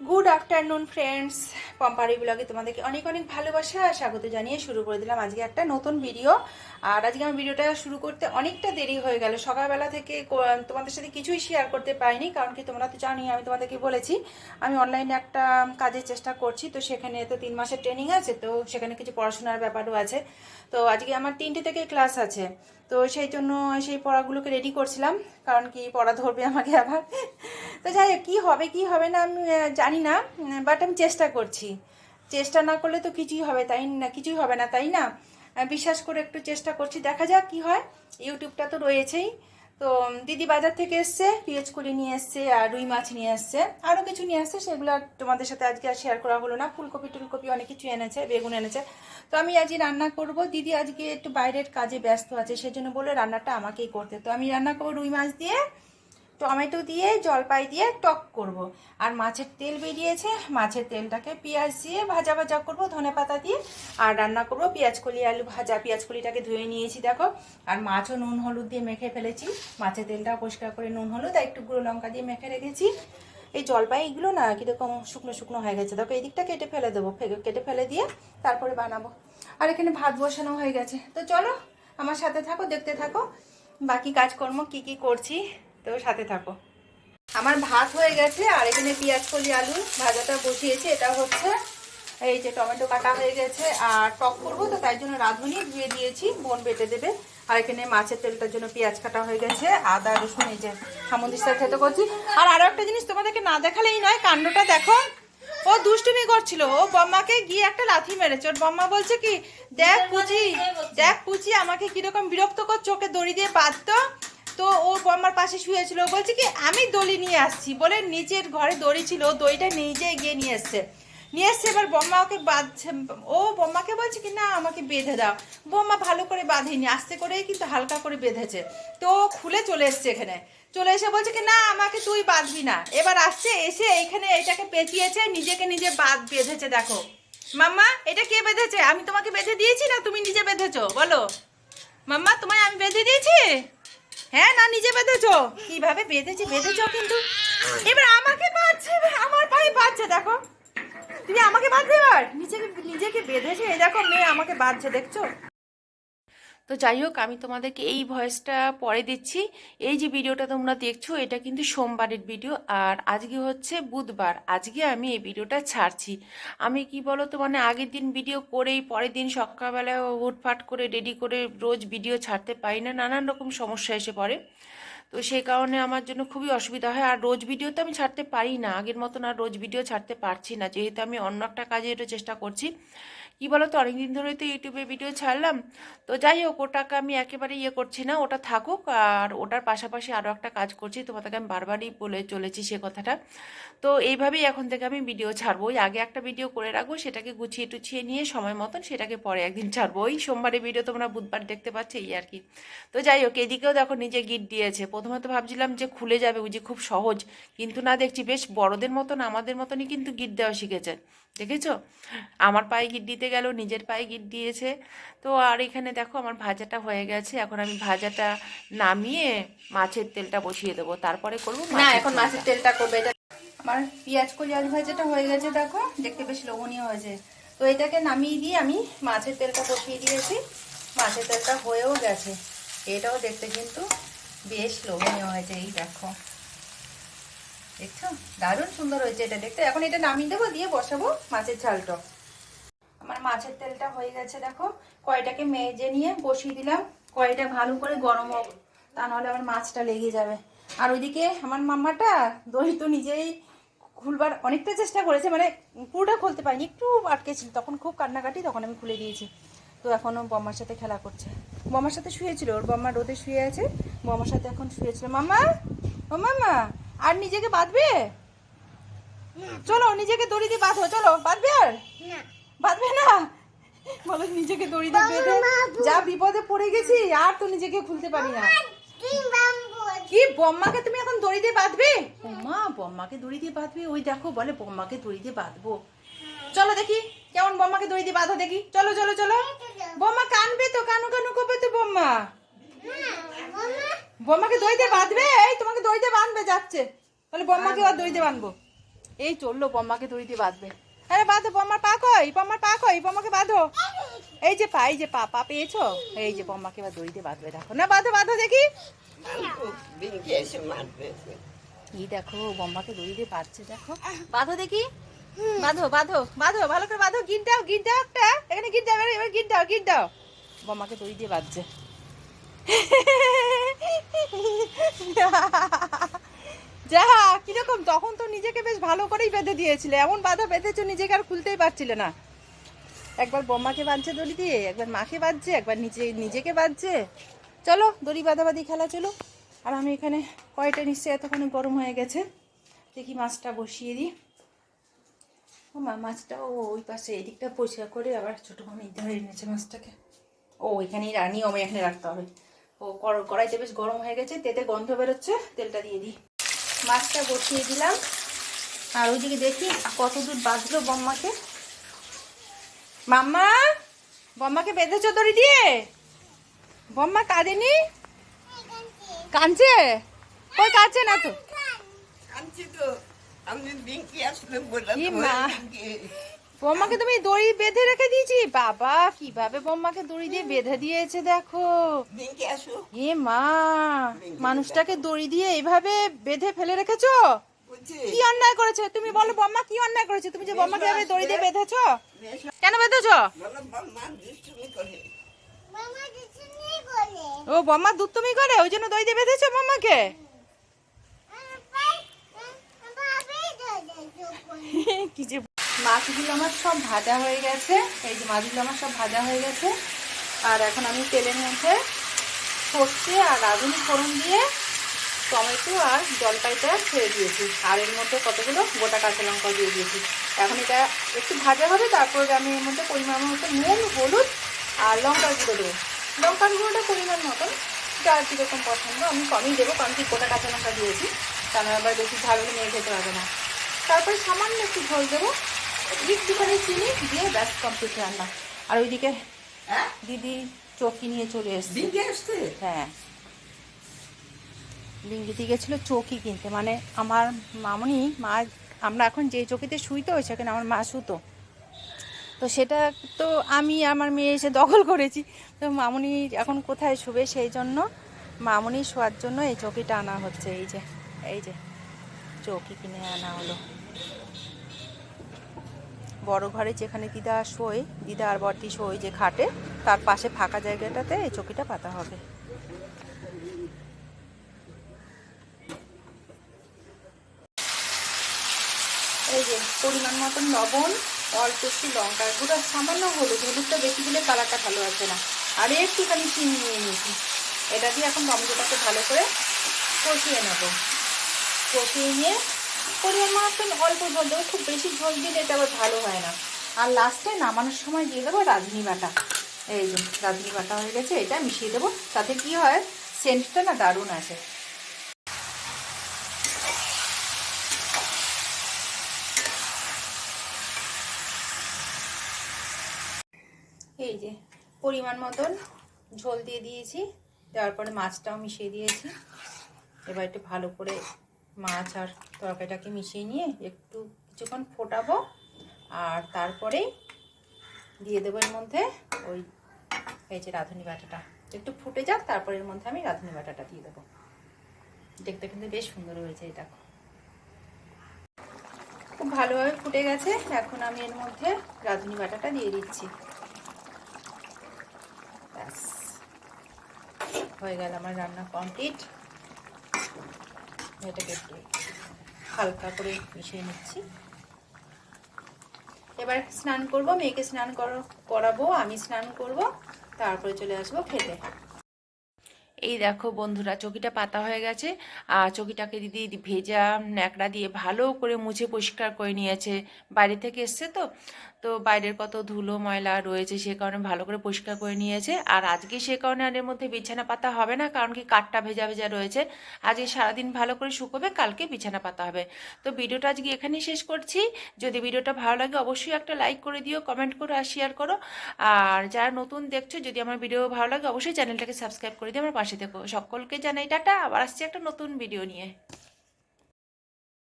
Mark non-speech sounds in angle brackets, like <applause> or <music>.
Good afternoon friends পম্পারি ব্লগে তোমাদেরকে অনেক অনেক ভালোবাসা আর স্বাগত জানিয়ে শুরু করে দিলাম আজকে একটা নতুন ভিডিও আর আজকে আমার ভিডিওটা শুরু করতে অনেকটা দেরি হয়ে গেল। সকালবেলা থেকে তোমাদের সাথে কিছুই শেয়ার করতে পারিনি, কারণ কি তোমরা তো জানি আমি তোমাদেরকে বলেছি, আমি অনলাইনে একটা কাজের চেষ্টা করছি, তো সেখানে তো তিন মাসের ট্রেনিং আছে, তো সেখানে কিছু পড়াশোনার ব্যাপারও আছে। তো আজকে আমার তিনটে থেকে ক্লাস আছে। তো সেই জন্য সেই পড়াগুলোকে রেডি করছিলাম, কারণ কি পড়া ধরবে আমাকে আবার। তো যাই হোক, কী হবে, কি হবে না আমি জানি না বাট আমি চেষ্টা করছি। চেষ্টা না করলে তো কিছুই হবে, তাই না, কিছুই হবে না, তাই না? বিশ্বাস করে একটু চেষ্টা করছি, দেখা যাক কি হয়। ইউটিউবটা তো রয়েছেই। তো দিদি বাজার থেকে এসছে পিঁয়াজ কুলি নিয়ে এসছে, আর রুই মাছ নিয়ে এসছে আরও কিছু নিয়ে আসছে সেগুলো তোমাদের সাথে আজকে আর শেয়ার করা হলো না। ফুলকপি, টুলকপি অনেক কিছু এনেছে, বেগুন এনেছে। তো আমি আজকে রান্না করব। দিদি আজকে একটু বাইরের কাজে ব্যস্ত আছে, সেজন্য বলে রান্নাটা আমাকেই করতে। তো আমি রান্না করব রুই মাছ দিয়ে টমেটো দিয়ে, জলপাই দিয়ে টক করব। আর মাছের তেল বেরিয়েছে, মাছের তেলটাকে পেঁয়াজ দিয়ে ভাজা ভাজা করব, ধনে পাতা দিয়ে। আর রান্না করব পেঁয়াজ কলি, আলু ভাজা। পেঁয়াজ কলিটাকে ধুয়ে নিয়েছি, দেখো। আর মাছও নুন হলুদ দিয়ে মেখে ফেলেছি। মাছের তেলটা পরিষ্কার করে নুন হলুদ আর একটু গুঁড়ো লঙ্কা দিয়ে মেখে রেখেছি। এই জলপাই এগুলো না কীরকম শুকনো শুকনো হয়ে গেছে। দেখো এই দিকটা কেটে ফেলে দেবো কেটে ফেলে দিয়ে তারপরে বানাবো। আর এখানে ভাত বসানো হয়ে গেছে। তো চলো, আমার সাথে থাকো, দেখতে থাকো। বাকি কাজকর্ম কি কি করছি? তো সাথে থাকো। আমার ভাত হয়ে গেছে আর এখানে পেঁয়াজ কলি আলু ভাজাটা বসিয়েছি। এটা হচ্ছে এই যে টমেটো কাটা হয়ে গেছে আর টক করব তো তাই জন্য রাঁধুনি ধুয়ে দিয়েছি বোন বেটে দেবে। আর এখানে মাছের তেলটার জন্য পেঁয়াজ কাটা হয়ে গেছে আদা রসুন এই যে সামুদ্রিক খেতে করছি। আর আরও একটা জিনিস তোমাদেরকে না দেখালেই নয় কাণ্ডটা দেখো। ও দুষ্টুমি করছিল ও বম্মাকে গিয়ে একটা লাথি মেরেছে। ওর বম্মা বলছে কি দেখ পুচি দেখ পুচি আমাকে কীরকম বিরক্ত করছে ওকে দড়ি দিয়ে বাঁধতো। তো ও বম্মার পাশে শুয়েছিল বলছে কি, আমি দড়ি নিয়ে আসছি। বলে নিচের ঘরে দড়ি ছিল। দড়িটা নিজে গিয়ে নিয়ে এসছে। নিয়ে এসছে, এবার বম্মা ওকে বাঁধছে। ও বম্মাকে বলছে কি, না, আমাকে বেঁধে দাও। বম্মা ভালো করে বাঁধেনি। আস্তে করেই কিন্তু হালকা করে বেঁধেছে। তো ও খুলে চলে এসছে এখানে। চলে এসে বলছে কি, না, আমাকে তুই বাঁধবি না। এবার আসছে, এসে এইখানে এটাকে পেঁচিয়েছে, নিজেকে নিজে বাঁধ বেঁধেছে, দেখো। মাম্মা, এটা কে বেঁধেছে? আমি তোমাকে বেঁধে দিয়েছি না তুমি নিজে বেঁধেছো? বলো। মাম্মা, তোমায় আমি বেঁধে দিয়েছি? হ্যাঁ না, নিজে বেঁধেছো? কীভাবে বেঁধেছি, বেঁধেছ কিন্তু? এবার আমাকে বাঁধছে আমার পায়ে বাঁধছে, দেখো। তুমি আমাকে বাঁধবে এবার? নিজেকে নিজেকে বেঁধেছে, এই দেখো, মেয়ে আমাকে বাঁধছে, দেখছ? তো যাই হোক, আমি তোমাদেরকে এই ভয়েসটা পরে দিচ্ছি। এই যে ভিডিওটা তোমরা দেখছ, এটা কিন্তু সোমবারের ভিডিও আর আজকে হচ্ছে বুধবার। আজকে আমি এই ভিডিওটা ছাড়ছি। আমি কি বলো তো মানে আগের দিন ভিডিও করেই, পরের দিন সকালবেলায় হুটফাট করে রেডি করে রোজ ভিডিও ছাড়তে পারি না, নানান রকম সমস্যা এসে পড়ে। তো সেই কারণে আমার জন্য খুবই অসুবিধা হয়। আর রোজ ভিডিও তো আমি ছাড়তে পারি না। আগের মতন আর রোজ ভিডিও ছাড়তে পারছি না। যেহেতু আমি অন্য একটা কাজে এটা চেষ্টা করছি। কি বলো তো অনেকদিন ধরেই তো ইউটিউবে ভিডিও ছাড়লাম। তো যাই হোক, ওটাকে আমি একেবারে ইয়ে করছি না, ওটা থাকুক। আর ওটার পাশাপাশি আরও একটা কাজ করছি, তোমাদেরকে আমি বারবারই বলে চলেছি সে কথাটা। তো এইভাবেই এখন থেকে আমি ভিডিও ছাড়বো। ওই আগে একটা ভিডিও করে রাখব, সেটাকে গুছিয়ে টুছিয়ে নিয়ে সময় মতন সেটাকে পরে একদিন ছাড়বো। ওই সোমবারের ভিডিও তোমরা বুধবার দেখতে পাচ্ছ, এই আর কি। তো যাই হোক, এদিকেও দেখো নিজে গিট দিয়েছে। প্রথমে তো ভাবছিলাম যে খুলে যাবে যে খুব সহজ। কিন্তু না, দেখছি বেশ বড়দের মতন, আমাদের মতনই কিন্তু গিট দেওয়া শিখেছে। দেখেছ? আমার পায়ে গিট দিতে গেল নিজের পায়ে গিট দিয়েছে। তো আর এখানে দেখো আমার ভাজাটা হয়ে গেছে। এখন আমি ভাজাটা নামিয়ে মাছের তেলটা বসিয়ে দেবো। তারপরে করব না এখন মাছের তেলটা করবে। এটা আমার পেঁয়াজ কলি আলু ভাজাটা হয়ে গেছে দেখো। দেখতে বেশ লোভনীয় হয়েছে। তো এটাকে নামিয়ে দিয়ে আমি মাছের তেলটা বসিয়ে দিয়েছি। মাছের তেলটা হয়েও গেছে। এটাও দেখতে কিন্তু বেশ লোভনীয় হয়েছে এই দেখো। দেখছ? দারুণ সুন্দর হয়েছে এটা দেখতে। এখন এটা নামিয়ে দেবো দিয়ে বসাবো মাছের ঝালটা। আমার মাছের তেলটা হয়ে গেছে দেখো। কয়টাকে মেজে নিয়ে বসিয়ে দিলাম। কয়টা ভালো করে গরম হোক তা নাহলে আমার মাছটা লেগে যাবে। আর ওইদিকে আমার মাম্মাটা দই তো নিজেই খুলবার অনেকটা চেষ্টা করেছে মানে পুরোটা খুলতে পারিনি একটু আটকেছিল। তখন খুব কান্নাকাটি তখন আমি খুলে দিয়েছি। তো এখনও বম্মার সাথে খেলা করছে। বম্মার সাথে শুয়েছিল ওর বম্মা রোদে শুয়ে আছে বম্মার সাথে এখন শুয়েছিল। মাম্মা ও মাম্মা আর নিজেকে বাঁধবে? চলো নিজেকে দড়ি দিয়ে বাঁধো চলো বাঁধবে আর? বাঁধবে না? বলো নিজেকে দড়ি দিয়ে বেঁধে যা বিপদে পড়ে গেছি আর তো নিজেকে খুলতে পারি না। কি বম্মাকে তুমি এখন দড়ি দিয়ে বাঁধবে? মা বম্মাকে দড়ি দিয়ে বাঁধবে? ওই দেখো বলে বম্মাকে দড়ি দিয়ে বাঁধবো। চলো দেখি কেমন বম্মাকে দড়ি দিয়ে বাঁধো দেখি। চলো চলো চলো। বম্মা কানবে তো কানু কানু করবে তো বম্মা। বম্মাকে দড়ি দিয়ে বাঁধবে? এই তোমাকে দড়ি দিয়ে বাঁধবে যাচ্ছে। তাহলে বম্মাকে আর দড়ি দিয়ে বাঁধবো। এই চলল বম্মাকে দড়ি দিয়ে বাঁধবে। আরে বাঁধো, বম্মার পা কই? বম্মার পা কই? বম্মাকে বাঁধো। এই যে পা, এই যে পা পা পেয়েছ? এই যে বম্মাকে এবার দড়ি দিয়ে বাঁধবে, দেখো। না, বাঁধো বাঁধো, দেখি। এই দেখো, বম্মাকে দড়ি দিয়ে বাঁধছে, দেখো। বাঁধো দেখি। বাঁধো বাঁধো বাঁধো, ভালো করে বাঁধো। গিট দাও গিট দাও একটা। এখানে গিট দাও, এবার গিট দাও গিট দাও। বম্মাকে দড়ি দিয়ে বাঁধছে। <laughs> যা কীরকম? তখন তো নিজেকে বেশ ভালো করেই বেঁধে দিয়েছিলে। এমন বাধা বেঁধেছো নিজেকে আর খুলতেই পারছিলে না। একবার বম্মাকে বাঁধছে দড়ি দিয়ে, একবার মাকে বাঁধছে, একবার নিজে, নিজেকে বাঁধছে। চলো, দড়ি বাঁধাবাঁধি খেলা চলো। আর আমি এখানে কয়টা নিশ্চয়ই এতক্ষণে গরম হয়ে গেছে। দেখি মাছটা বসিয়ে দিই। ও মা, মাছটা, ও, ওই পাশে এদিকটা পরিষ্কার করে আবার ছোটো মামি ধরে এনেছে মাছটাকে। ও, এখানেই রানি আমি এখানে রাখতে হবে। ও কড়াইতে বেশ গরম হয়ে গেছে, তেতে গন্ধ বেরোচ্ছে, তেলটা দিয়ে দিই। মাছটা বসিয়ে দিলাম। আর ওইদিকে দেখি কত দূর বাঁধলো বম্মাকে। মাম্মা বম্মাকে বেঁধেছ দড়ি দিয়ে? বম্মা কাঁদেনি? কাঁদছে? কই কাঁদছে না তো? আনছি তো। আমি বিঙ্কি আসলে বললাম। বম্মাকে তুমি দড়ি বেঁধে রেখে দিয়েছি? বাবা কীভাবে বম্মাকে দড়ি দিয়ে বেঁধে দিয়েছে দেখো। এ মা মানুষটাকে দড়ি দিয়ে এইভাবে বেঁধে ফেলে রেখেছো? কি অন্যায় করেছে? তুমি বলো বম্মা কি অন্যায় করেছে? তুমি যে বম্মাকে এভাবে দড়ি দিয়ে বেঁধেছো? কেন বেঁধেছো? ও বম্মা দুধ তুমি করে? ওই জন্য দড়ি দিয়ে বেঁধেছো বম্মাকে কি যে মাছগুলো আমার সব ভাজা হয়ে গেছে। এই যে মাছগুলো আমার সব ভাজা হয়ে গেছে। আর এখন আমি তেলের মধ্যে সর্ষে আর রাঁধুনি ফোড়ন দিয়ে টমেটো আর জলপাইটা ছেড়ে দিয়েছি। আর এর মধ্যে কতগুলো? গোটা কাঁচা লঙ্কা দিয়ে দিয়েছি। এখন এটা একটু ভাজা হবে, তারপরে আমি এর মধ্যে পরিমাণ মতো নুন, হলুদ আর লঙ্কার গুঁড়ো দেবো। লঙ্কার গুঁড়োটা পরিমাণ মতন যার কীরকম পছন্দ আমি কমই দেবো, কারণ কি গোটা কাঁচা লঙ্কা দিয়েছি। কারণ আবার বেশি ঝাল মেয়ে খেতে পারবে না। তারপরে সামান্য একটু ঝোল দেবো। একটুখানি চিনি দিয়ে ব্যাস কমপ্লিট রান্না আর ওইদিকে হ্যাঁ? দিদি চকি নিয়ে চলে এসছে। হ্যাঁ। লিঙ্গিতে গেছিল চৌকি কিনতে। মানে আমার মামনি মা আমরা এখন যে চৌকিতে শুইতে হয়েছে সেখানে আমার মা শুতো। তো সেটা তো আমি আমার মেয়ে এসে দখল করেছি। তো মামনি এখন কোথায় শুবে সেই জন্য মামনি শোয়ার জন্য এই চৌকিটা আনা হচ্ছে। এই যে এই যে চৌকি কিনে আনা হলো। বড় ঘরে যেখানে দিদা শোয়, দিদা আর বর্দি শোয় যে খাটে, তার পাশে ফাঁকা জায়গাটাতে এই চৌকিটা পাতা হবে। এই যে পরিমাণ মতন লবণ, অল্প একটু লঙ্কার গুঁড়ো, সামান্য হলুদ। হলুদটা বেশি দিলে কালারটা ভালো আসবে না। আর একটুখানি চিনি নিয়ে নিয়েছি। এটা দিয়ে এখন টমেটোটাকে ভালো করে কষিয়ে নেব। কষিয়ে নিয়ে পরিমাণ মতন অল্প ঝোল দেবো খুব বেশি ঝোল দিলে এটা আবার ভালো হয় না। আর লাস্টে নামানোর সময় দিয়ে দেবো রাঁধুনি বাটা। এই যে, রাঁধুনি বাটা হয়ে গেছে, এটা মিশিয়ে দেবো। তাতে কি হয় সেন্টটা না দারুণ আসে। এই যে, পরিমাণ মতন ঝোল দিয়ে দিয়েছি। দেওয়ার পরে মাছটাও মিশিয়ে দিয়েছি। এবার একটু ভালো করে মাছ আর তরকারিটাকে মিশিয়ে নিয়ে একটু কিছুক্ষণ ফোটাবো আর তারপরেই দিয়ে দেবো এর মধ্যে ওই এই যে রাঁধুনি বাটাটা। একটু ফুটে যাক, তারপরে এর মধ্যে আমি রাঁধুনি বাটাটা দিয়ে দেবো। দেখতে কিন্তু বেশ সুন্দর হয়েছে এটা। খুব ভালোভাবে ফুটে গেছে, এখন আমি এর মধ্যে রাঁধুনি বাটাটা দিয়ে দিচ্ছি। ব্যাস, হয়ে গেল আমার রান্না কমপ্লিট। এটাকে একটু হালকা করে মিশিয়ে নিচ্ছি। এবার স্নান করব, মেয়েকে স্নান করো- করাবো, আমি স্নান করব, তারপরে চলে আসব খেতে। এই দেখো বন্ধুরা, চকিটা পাতা হয়ে গেছে, আর চকিটাকে দিদি ভেজা ন্যাকড়া দিয়ে ভালো করে মুছে পরিষ্কার করে নিয়েছে। বাইরে থেকে এসছে তো তো বাইরের কত ধুলো, ময়লা রয়েছে সে কারণে ভালো করে পরিষ্কার করে নিয়েছে। আর আজকে সে কারণে আর এর মধ্যে বিছানা পাতা হবে না, কারণ কি কাঠটা ভেজা ভেজা রয়েছে। আজকে সারাদিন ভালো করে শুকোবে, কালকে বিছানা পাতা হবে। তো ভিডিওটা আজকে এখানেই শেষ করছি। যদি ভিডিওটা ভালো লাগে অবশ্যই একটা লাইক করে দিও, কমেন্ট করো আর শেয়ার করো। আর যারা নতুন দেখছ, যদি আমার ভিডিও ভালো লাগে, অবশ্যই চ্যানেলটাকে সাবস্ক্রাইব করে দিও। আমার পাশে থেকো। সকলকে জানাই টাটা। আবার আসছি একটা নতুন ভিডিও নিয়ে।